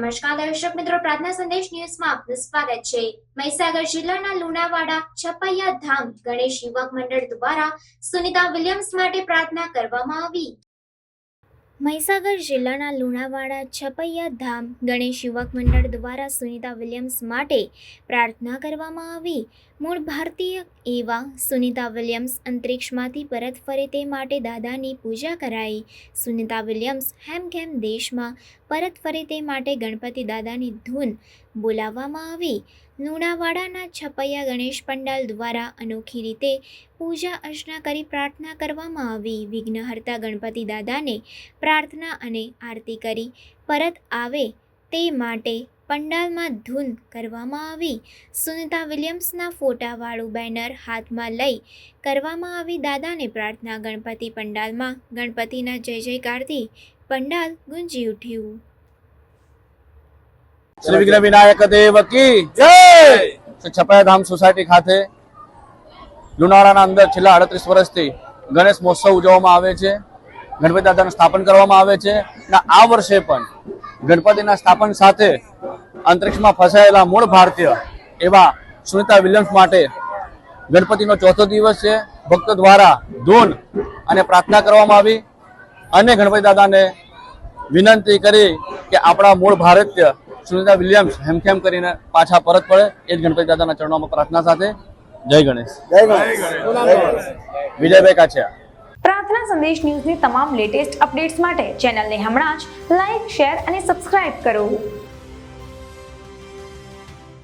નમસ્કાર, દર્શક મિત્રો, પ્રાર્થના સંદેશ ન્યૂઝમાં આપનું સ્વાગત છે. મહીસાગર જિલ્લાના લુણાવાડા, છપૈયા ધામ ગણેશ યુવક મંડળ દ્વારા સુનિતા વિલિયમ્સ માટે પ્રાર્થના કરવામાં આવી. મહીસાગર જિલ્લાના લુણાવાડા છપૈયા ધામ ગણેશ યુવક મંડળ દ્વારા સુનિતા વિલિયમ્સ માટે પ્રાર્થના કરવામાં આવી. મૂળ ભારતીય એવા સુનિતા વિલિયમ્સ અંતરિક્ષમાંથી પરત ફરે તે માટે દાદાની પૂજા કરાઈ. સુનિતા વિલિયમ્સ હેમખેમ દેશમાં પરત ફરે તે માટે ગણપતિ દાદાની ધૂન બોલાવવામાં આવી. લુણાવાડાના છપૈયા ગણેશ પંડાલ દ્વારા અનોખી રીતે પૂજા અર્ચના કરી પ્રાર્થના કરવામાં આવી. વિઘ્નહર્તા ગણપતિ દાદાને પ્રાર્થના અને આરતી કરી. પરત આવે તે માટે પંડાલમાં ધૂન કરવામાં આવી. સુનિતા વિલિયમ્સના ફોટાવાળું બેનર હાથમાં લઈ કરવામાં આવી. દાદાને પ્રાર્થના ગણપતિ પંડાલમાં ગણપતિના જય જયકારથી પંડાલ ગુંજી ઉઠ્યું. શ્રી વિઘ્ન વિનાયક દેવ જય! છપાયા ધામ સોસાયટી ખાતે લુણાવાડાના અંદર છેલ્લા અડત્રીસ વર્ષથી ગણેશ મહોત્સવ ઉજવવામાં આવે છે. ગણપતિ દાદાનું સ્થાપન કરવામાં આવે છે. અને આ વર્ષે પણ ગણપતિના સ્થાપન સાથે અંતરિક્ષમાં ફસાયેલા મૂળ ભારતીય એવા સુનિતા વિલિયમ્સ માટે ગણપતિનો ચોથો દિવસ છે. ભક્તો દ્વારા ધૂન અને પ્રાર્થના કરવામાં આવી. અને ગણપતિ દાદાને વિનંતી કરી કે આપણા મૂળ ભારતીય સુનિતા વિલિયમ્સ હેમખેમ કરીને પાછા પરત પડે. એ જ ગણપતિ દાદાના ચરણોમાં પ્રાર્થના સાથે. જય ગણેશ. વિજયભાઈ કાછિયા. પ્રાર્થના સંદેશ ન્યૂઝની તમામ લેટેસ્ટ અપડેટ્સ માટે ચેનલને હમણાં જ લાઈક શેર અને સબસ્ક્રાઇબ કરો.